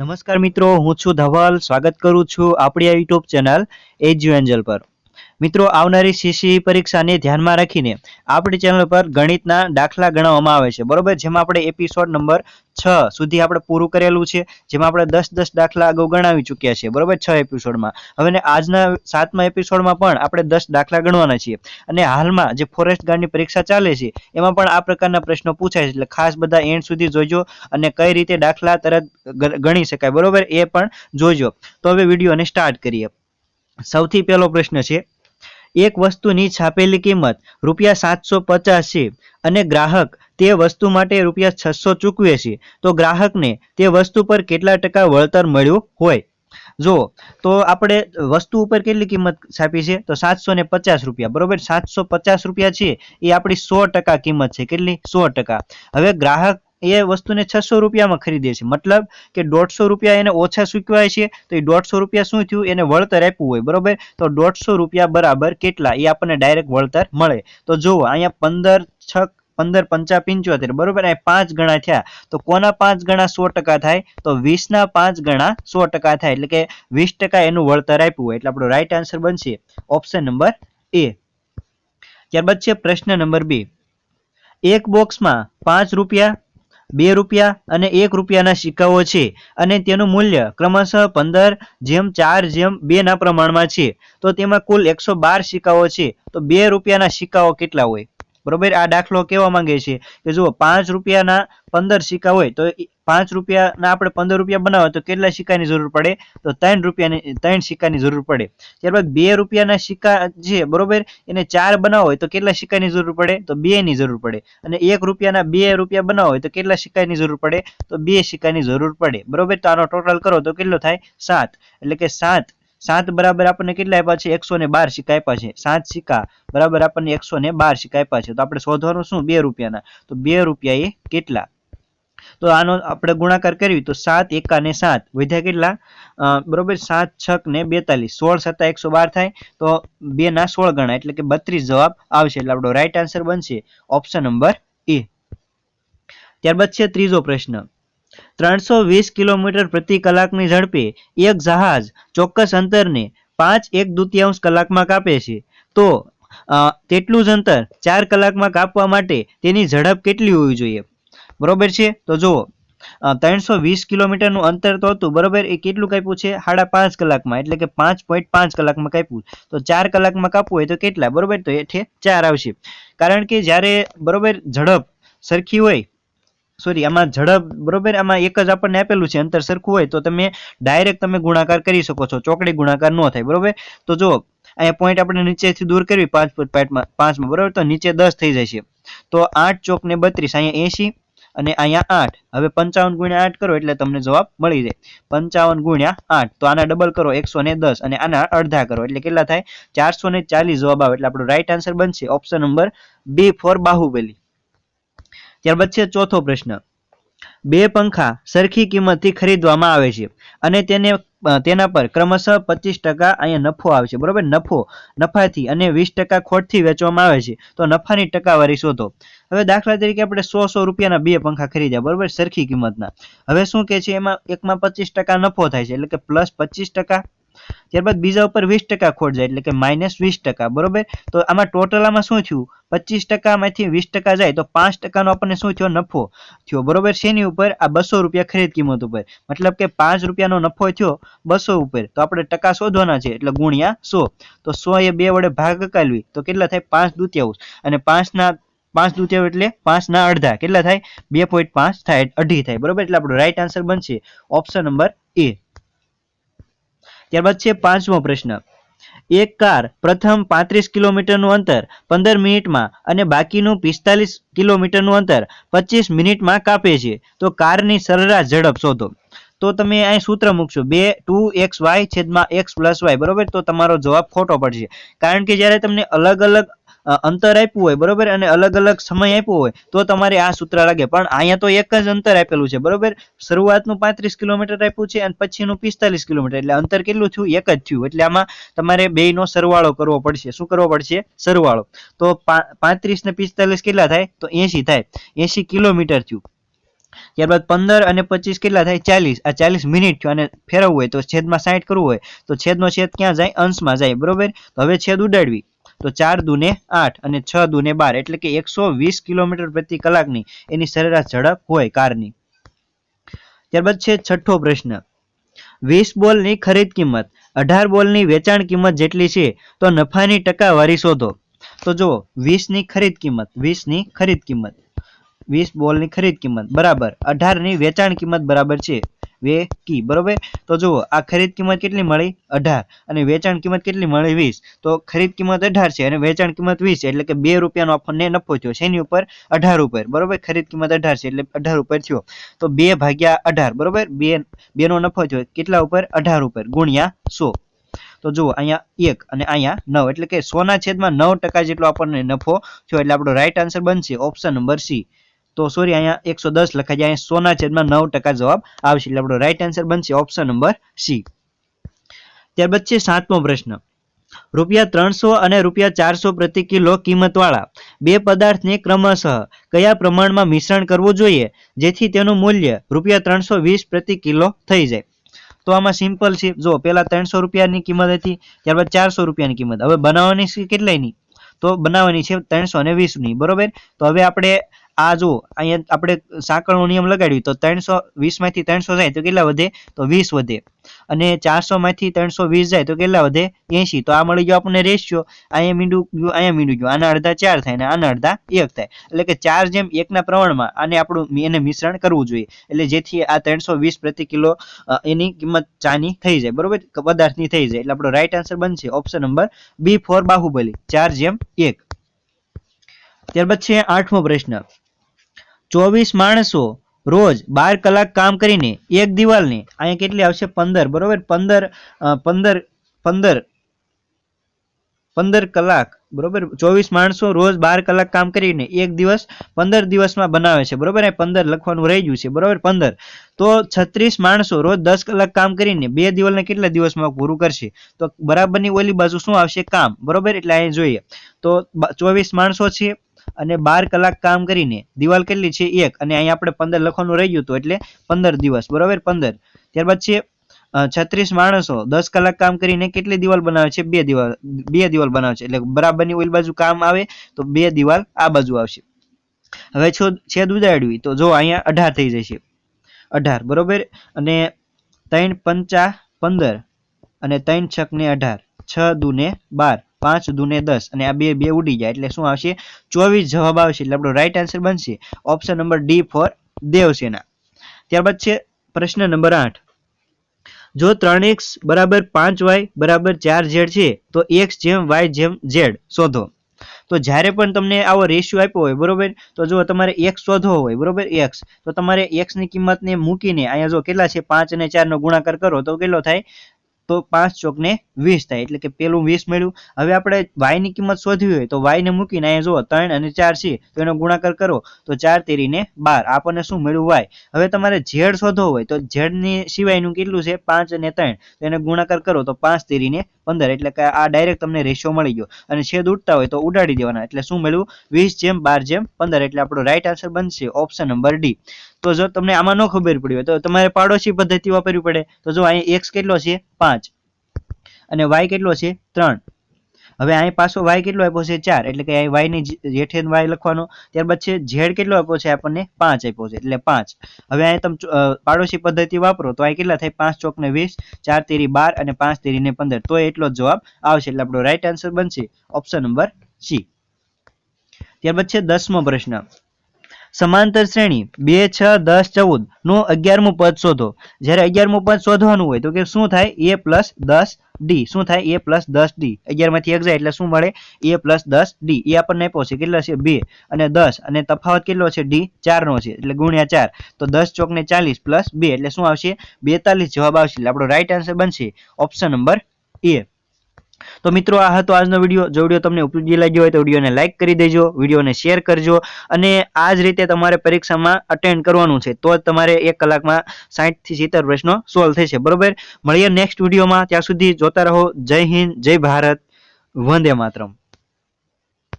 નમસ્કાર મિત્રો, હું છું ધવલ. સ્વાગત કરું છું આપણી આ યુટ્યુબ ચેનલ એજ્યુ એન્જલ પર. મિત્રો, આવનારી સીસી પરીક્ષાને ધ્યાનમાં રાખીને આપણી ચેનલ પર ગણિતના દાખલા ગણવામાં આવે છે. બરોબર? જેમાં આપણે એપિસોડ નંબર છ સુધી આપણે પૂરું કરેલું છે, જેમાં આપણે દસ દસ દાખલા અગાઉ ગણાવી ચૂક્યા છીએ. બરોબર? છ એપિસોડમાં હવે આજના સાતમા એપિસોડમાં પણ આપણે દસ દાખલા ગણવાના છીએ. અને હાલમાં જે ફોરેસ્ટ ગાર્ડની પરીક્ષા ચાલે છે, એમાં પણ આ પ્રકારના પ્રશ્નો પૂછાય છે. એટલે ખાસ બધા એન્ડ સુધી જોજો અને કઈ રીતે દાખલા તરત ગણી શકાય. બરોબર? એ પણ જોજો. તો હવે વિડીયોને સ્ટાર્ટ કરીએ. સૌથી પહેલો પ્રશ્ન છે એક વસ્તુની છાપેલી કિંમત રૂપિયા સાતસો પચાસ છે અને ગ્રાહક તે વસ્તુ માટે રૂપિયા છસો ચૂકવે છે તો ગ્રાહકને તે વસ્તુ પર કેટલા ટકા વળતર મળ્યું હોય? જો, તો આપણે વસ્તુ ઉપર કેટલી કિંમત છાપી છે? તો સાતસો ને પચાસ રૂપિયા. બરોબર? સાતસો પચાસ રૂપિયા છે. એ આપણી સો ટકા કિંમત છે. કેટલી? સો ટકા. હવે ગ્રાહક એ વસ્તુને છસો રૂપિયામાં ખરીદે છે. મતલબ કે દોઢસો રૂપિયા એને ઓછા ચૂકવાય છે, તો એ દોઢસો રૂપિયા શું થયું? એને વળતર આપ્યું હોય, બરોબર? તો દોઢસો રૂપિયા બરાબર કેટલા? એ આપણને ડાયરેક્ટ વળતર મળે. તો જુઓ, અહીંયા પંદર છક, પંદર પંચા પંચોતેર, બરોબર? અહીં પાંચ ગણા થયા. તો કોના પાંચ ગણા સો ટકા થાય? તો વીસના પાંચ ગણા સો ટકા થાય. એટલે કે વીસ ટકા એનું વળતર આપ્યું હોય. એટલે આપણો રાઈટ આન્સર બનશે ઓપ્શન નંબર એ ત્યારબાદ છે પ્રશ્ન નંબર બે. એક બોક્સમાં પાંચ રૂપિયા બે રૂપિયા અને એક રૂપિયાના સિક્કાઓ છે અને તેનું મૂલ્ય ક્રમશઃ પંદર જેમ ચાર જેમ બે ના પ્રમાણમાં છે. તો તેમાં કુલ એકસો બાર સિક્કાઓ છે. તો બે રૂપિયાના સિક્કાઓ કેટલા હોય? બરોબર? આ દાખલો કેવા માંગે છે? કે જુઓ, પાંચ રૂપિયાના પંદર સિક્કા હોય, તો પાંચ રૂપિયાના આપણે પંદર રૂપિયા બનાવે તો કેટલા સિક્કાની જરૂર પડે? તો ત્રણ રૂપિયાની, ત્રણ સિક્કાની જરૂર પડે. ત્યારબાદ બે રૂપિયાના સિક્કા છે, બરોબર? એને ચાર બનાવો હોય તો કેટલા સિક્કાની જરૂર પડે? તો બે ની જરૂર પડે. અને એક રૂપિયાના બે રૂપિયા બનાવો હોય તો કેટલા સિક્કાની જરૂર પડે? તો બે સિક્કાની જરૂર પડે. બરોબર? તો આનો ટોટલ કરો તો કેટલો થાય? સાત. એટલે કે સાત સાત બરાબર આપણને કેટલા આપ્યા છે? એકસો ને બાર સિક્કા આપ્યા છે. સાત સિક્કા બરાબર આપણને એકસો ને બાર સિક્કા આપ્યા છે. તો આપણે શોધવાનું શું? બે રૂપિયાના. તો બે રૂપિયા એ કેટલા? તો આનો આપણે ગુણાકાર કરવી તો સાત એકા ને સાત. વધ્યા કેટલા? બરોબર સાત છક ને બેતાલીસ. સોળ સત્તા એકસો બાર થાય તો બે ના સોળ ગણા. એટલે કે બત્રીસ જવાબ આવશે. એટલે આપણો રાઈટ આન્સર બનશે ઓપ્શન નંબર એ ત્યારબાદ છે ત્રીજો પ્રશ્ન. ત્રણસો વીસ કિલોમીટર પ્રતિ કલાકની ઝડપે એક જહાજ ચોક્કસ અંતરને પાંચ એક દુત્યાંશ કલાકમાં કાપે છે. તો તેટલું જ અંતર ચાર કલાકમાં કાપવા માટે તેની ઝડપ કેટલી હોવી જોઈએ? બરોબર છે? તો જુઓ ત્રણસો વીસ કિલોમીટરનું અંતર તો હતું, બરોબર? એ કેટલું કાપ્યું છે? સાડા પાંચ કલાકમાં, એટલે કે પાંચ પોઈન્ટ પાંચ કલાકમાં કાપ્યું. તો ચાર કલાકમાં કાપવું હોય તો કેટલા? બરોબર? તો એઠે ચાર આવશે. કારણ કે જ્યારે, બરોબર, ઝડપ સરખી હોય સોરી, આમાં ઝડપ, બરોબર? આમાં એક જ આપણને આપેલું છે, અંતર સરખું હોય તો તમે ડાયરેક્ટ તમે ગુણાકાર કરી શકો છો, ચોકડી ગુણાકાર ન થાય, બરોબર? તો જો અહીંયા પોઈન્ટ આપણે નીચેથી દૂર કરવી, પાંચ પાંચમાં પાંચમાં, બરોબર? તો નીચે દસ થઈ જશે. તો આઠ ચોક ને બત્રીસ, અહીંયા એસી અને અહીંયા આઠ. હવે પંચાવન ગુણ્યા આઠ કરો એટલે તમને જવાબ મળી જાય. પંચાવન ગુણ્યા આઠ. તો આના ડબલ કરો, એકસો ને દસ અને આના અડધા કરો. એટલે કેટલા થાય? ચારસો ને ચાલીસ જવાબ આવે. એટલે આપણો રાઈટ આન્સર બનશે option number B for Baahubali. ત્યારબાદ છે ચોથો પ્રશ્ન. બે પંખા સરખી કિંમતથી ખરીદવામાં આવે છે અને તેને તેના પર ક્રમશઃ પચીસ ટકા અહીંયા નફો આવે છે. બરોબર? નફો, નફાથી અને વીસ ટકા ખોટથી વેચવામાં આવે છે. તો નફાની ટકાવારી શોધો. હવે દાખલા તરીકે આપણે સો સો રૂપિયાના બે પંખા ખરીદ્યા. બરોબર? સરખી કિંમતના. હવે શું કે છે? એમાં એકમાં પચીસ ટકા નફો થાય છે. એટલે કે પ્લસ પચીસ ટકા ત્યારબાદ બીજા ઉપર વીસ ટકા ખોટ જાય, એટલે કે માઇનસ વીસ ટકા, બરોબર? તો આમાં ટોટલ આમાં શું થયું? પચીસ ટકામાંથી વીસ ટકા જાય, તો પાંચ ટકાનો આપણને શું થયો? નફો થયો, બરોબર? શેની ઉપર? આ બસો રૂપિયા ખરીદ કિંમત ઉપર. મતલબ કે પાંચ રૂપિયાનો નફો થયો બસો ઉપર. તો આપણે ટકા શોધવાના છે, એટલે ગુણ્યા સો. તો સો એ બે વડે ભાગ કાલવી તો કેટલા થાય? પાંચ દુત્યાંશ અને પાંચના, પાંચ દુત્યાંશ એટલે પાંચના અડધા. કેટલા થાય? બે પોઈન્ટ પાંચ થાય, અઢી થાય. બરોબર? એટલે આપણો રાઈટ આન્સર બનશે. ઓપ્શન નંબર એ ત્યારબાદ છે પાંચમો પ્રશ્ન. એક કાર પ્રથમ પાંત્રીસ કિલોમીટરનું અંતર પંદર મિનિટમાં અને બાકીનું પિસ્તાલીસ કિલોમીટરનું અંતર પચીસ મિનિટમાં કાપે છે. તો કારની સરેરાશ ઝડપ શોધો. તો તમે અહીં સૂત્ર મૂકશો. બે, ટુ, એક્સ, વાય છેદમાં એક્સ પ્લસ વાય. બરોબર? તો તમારો જવાબ ખોટો પડશે. કારણ કે જ્યારે તમને અલગ અલગ અંતર આપ્યું હોય, બરોબર? અને અલગ અલગ સમય આપ્યો હોય, તો તમારે આ સૂત્ર લાગે. પણ અહીંયા તો એક જ અંતર આપેલું છે, બરોબર? શરૂઆતનું પાંત્રીસ કિલોમીટર આપ્યું છે અને પછીનું પિસ્તાલીસ કિલોમીટર. એટલે અંતર કેટલું થયું? એક જ થયું. એટલે આમાં તમારે બેયનો સરવાળો કરવો પડશે. શું કરવો પડશે? સરવાળો. તો પાંત્રીસ ને પિસ્તાલીસ કેટલા થાય? તો એસી થાય. એસી કિલોમીટર થયું. ત્યારબાદ પંદર અને પચીસ કેટલા થાય? ચાલીસ. આ ચાલીસ મિનિટ થયું. અને ફેરવવું હોય તો છેદમાં સાઠ કરવું હોય તો છેદનો છેદ ક્યાં જાય? અંશમાં જાય. બરોબર? તો હવે છેદ ઉડાડવી. તો ચાર દુને આઠ અને છ દુને બાર, એટલે કે એકસો વીસ કિલોમીટર પ્રતિ કલાકની એની સરેરાશ ઝડપ હોય કારની. ત્યારબાદ છે છઠ્ઠો પ્રશ્ન. વીસ બોલની ખરીદ કિંમત. અઢાર બોલની વેચાણ કિંમત જેટલી છે, તો નફાની ટકાવારી શોધો. તો જુઓ, વીસની ખરીદ કિંમત, વીસની ખરીદ કિંમત. વીસ બોલની ખરીદ કિંમત, બરાબર. અઢારની વેચાણ કિંમત બરાબર છે. વે કી, બરોબર? તો જુઓ, આ ખરીદ કિંમત કેટલી મળી? અઢાર. અને વેચાણ કિંમત કેટલી મળી? વીસ. તો ખરીદ કિંમત અઢાર છે અને વેચાણ કિંમત વીસ એટલે કે બે રૂપિયાનો આપણને નફો થયો. શેની ઉપર? અઢાર ઉપર. બરોબર? ખરીદ કિંમત અઢાર છે, એટલે અઢાર ઉપર થયો. તો બે ભાગ્યા અઢાર, બરોબર? બે, બેનો નફો થયો. કેટલા ઉપર? અઢાર ઉપર, ગુણ્યા સો. તો જુઓ, અહીંયા એક અને અહીંયા નવ, એટલે કે સોના છેદમાં નવ ટકા જેટલો આપણને નફો થયો, એટલે આપણો રાઈટ આન્સર બનશે ઓપ્શન નંબર સી તો સોરી અહીંયા એકસો દસ લખાય અહીંયા સોના છેદમાં નવ ટકા જવાબ આવશે. એટલે આપણો રાઈટ આન્સર બનશે ઓપ્શન નંબર સી ત્યારબાદ છે સાતમો પ્રશ્ન. રૂપિયા ત્રણસો અને રૂપિયા ચારસો પ્રતિ કિલો કિંમતવાળા બે પદાર્થને ક્રમશઃ કયા પ્રમાણમાં મિશ્રણ કરવું જોઈએ? જેથી તેનું મૂલ્ય રૂપિયા ત્રણસો વીસ પ્રતિ કિલો થઈ જાય. તો આમાં સિમ્પલ છે. જો પેલા ત્રણસો રૂપિયાની કિંમત હતી, ત્યારબાદ ચારસો રૂપિયાની કિંમત. હવે બનાવવાની છે કેટલાયની? તો બનાવવાની છે ત્રણસો અને વીસની. બરોબર? તો હવે આપણે આ જો અહીંયા આપણે સાંકળનો નિયમ લગાડ્યું તો ત્રણસો વીસમાંથી ત્રણસો જાય તો કેટલા વધે? તો વીસ વધે. અને ચારસો માંથી ત્રણસો વીસ જાય તો કેટલા વધે? એંશી. તો આ મળી ગયો આપણને રેશિયો. અહીંયા મીંડું ગયું, અહીંયા મીંડું ગયું. આના અડધા ચાર થાય અને આના અડધા એક થાય. એટલે કે ચાર જેમ એકના પ્રમાણમાં આને આપણું એને મિશ્રણ કરવું જોઈએ. એટલે જેથી આ ત્રણસો વીસ પ્રતિ કિલો એની કિંમત ચાની થઈ જાય. બરોબર? પદાર્થની થઈ જાય. એટલે આપણો રાઈટ આન્સર બનશે option number B for Baahubali. ચાર જેમ એક. ત્યારબાદ છે આઠમો પ્રશ્ન. ચોવીસ માણસો રોજ બાર કલાક કામ કરીને એક દિવાલને, અહીંયા કેટલી આવશે? પંદર, બરોબર? પંદર પંદર પંદર પંદર કલાક, બરોબર? ચોવીસ માણસો રોજ બાર કલાક કામ કરીને એક દિવસ પંદર દિવસમાં બનાવે છે, બરોબર? એ પંદર લખવાનું રહી ગયું છે, બરોબર? પંદર. તો છત્રીસ માણસો રોજ દસ કલાક કામ કરીને બે દિવાલને કેટલા દિવસમાં પૂરું કરશે? તો બરાબરની ઓલી બાજુ શું આવશે? કામ, બરોબર? એટલે અહીં જોઈએ. તો ચોવીસ માણસો છે અને બાર કલાક કામ કરીને દિવાલ કેટલી છે એક અને અહીંયા આપણે પંદર લખવાનું રહી ગયું હતું એટલે પંદર દિવસ, બરોબર? પંદર. ત્યારબાદ છે છત્રીસ માણસો દસ કલાક કામ કરીને કેટલી દિવાલ બનાવે છે? બે દિવાલ બે દિવાલ બનાવે છે. એટલે બરાબરની ઓલી બાજુ કામ આવે તો બે દિવાલ આ બાજુ આવશે. હવે છેદ ઉદાડવી તો જો અહીંયા અઢાર થઈ જશે. અઢાર, બરોબર? અને ત્રણ પંચા પંદર અને ત્રણ છક ને અઢાર. છ દુને બાર. પાંચ દુને દસ અને આ બે બે ઉડી જાય એટલે શું આવશે? ચોવીસ જવાબ આવશે એટલે આપણો રાઈટ આન્સર બનશે option number D for Devasena. ત્યારબાદ છે પ્રશ્ન નંબર આઠ. જો ત્રણ એક્સ બરાબર પાંચ વાય બરાબર ચાર ઝેડ છે, તો એક્સ જેમ વાય જેમ ઝેડ શોધો. તો જ્યારે પણ તમને આવો રેશિયો આપ્યો હોય, બરોબર? તો જો તમારે એક્સ શોધવો હોય, બરોબર? એક્સ. તો તમારે એક્સની કિંમતને મૂકીને અહીંયા જો કેટલા છે? પાંચ અને ચાર નો ગુણાકાર કરો, તો કેટલો થાય? તો પાંચ ચોક ને વીસ થાય, એટલે કે પેલું વીસ મળ્યું. હવે આપણે y ની કિંમત શોધવી હોય તો y ને મૂકીને અહીંયા જુઓ, ત્રણ અને ચાર છે, તો એનો ગુણાકાર કરો. તો ચાર તેરીને બાર, આપણને શું મળ્યું વાય હવે તમારે ઝેડ શોધવો હોય તો ઝેડની સિવાયનું કેટલું છે? પાંચ અને ત્રણ, તો એને ગુણાકાર કરો તો પાંચ તેરીને પંદર, એટલે કે આ ડાયરેક્ટ તમને રેશિયો મળી ગયો. અને છેદ ઉડતા હોય તો ઉડાડી દેવાના, એટલે શું મળ્યું? વીસ જેમ બાર જેમ પંદર, એટલે આપણો રાઈટ આન્સર બનશે ઓપ્શન નંબર ડી તો જો તમને આમાં ન ખબર પડી હોય તો તમારે પાડોશી પદ્ધતિ વાપરવી પડે. તો જો અહીં એક્સ કેટલો છે? પાંચ. અને વાય કેટલો છે? ત્રણ. હવે અહીં પાછો વાય કેટલો આપ્યો છે? ચાર. એટલે કે અહીં વાયની જેઠે વાય લખવાનો. ત્યારબાદ છે ઝેડ કેટલો આપ્યો છે? આપણને પાંચ આપ્યો છે. એટલે પાંચ. હવે અહીં તમે પાડોશી પદ્ધતિ વાપરો, તો અહીં કેટલા થાય? પાંચ ચોક ને વીસ, ચાર તેરી બાર અને પાંચ તેરી ને પંદર. તો એટલો જ જવાબ આવશે. એટલે આપણો રાઈટ આન્સર બનશે ઓપ્શન નંબર સી ત્યારબાદ છે, દસમો પ્રશ્ન. સમાંતર શ્રેણી બે, છ, દસ, ચૌદનું અગિયારમું પદ શોધો. જ્યારે અગિયારમું પદ શોધવાનું હોય તો કે શું થાય? એ પ્લસ દસ ડી. શું થાય? એ પ્લસ દસ ડી. અગિયારમાંથી એક જાય એટલે શું મળે? એ પ્લસ દસ ડી. એ આપણને આપ્યો છે. કેટલા છે? બે. અને દસ. અને તફાવત કેટલો છે? ડી ચાર નો છે. એટલે ગુણ્યા ચાર. તો દસ ચોક ને ચાલીસ પ્લસ બે. એટલે શું આવશે? બેતાલીસ જવાબ આવશે. એટલે આપણો રાઈટ આન્સર બનશે. ઓપ્શન નંબર એ તો મિત્રો, આ હતો આજનો વીડિયો. જો વીડિયો તમને ઉપયોગી લાગ્યો હોય તો વિડીયોને લાઇક કરી દેજો, વિડીયોને શેર કરજો અને આ જ રીતે તમારે પરીક્ષામાં અટેન્ડ કરવાનું છે, તો જ તમારે એક કલાકમાં સાઠથી સિત્તેર પ્રશ્નો સોલ્વ થશે. બરોબર? મળીએ નેક્સ્ટ વિડીયોમાં. ત્યાં સુધી જોતા રહો. જય હિન્દ, જય ભારત. વંદે માતરમ.